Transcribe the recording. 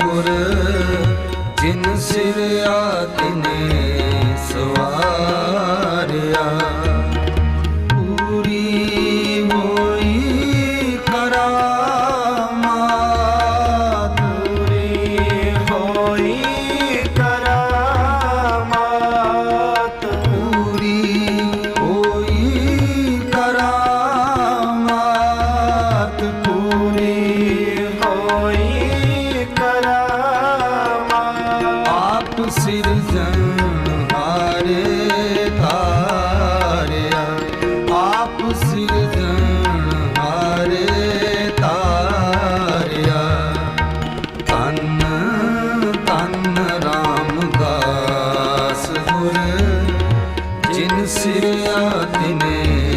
ਗੁਰ ਜਿਨ ਸਿਰ ਆਤਨੇ ਆਪ ਸਿਰਜਣ ਹਾਰੇ ਆਪ ਸਿਰਜਣ ਹਾਰੇ ਤਾਰਿਆ ਤਨ ਤਨ ਰਾਮਦਾਸ ਗੁਰ ਜਿਨ ਸਿਰਿਆ ਤਿਨੇ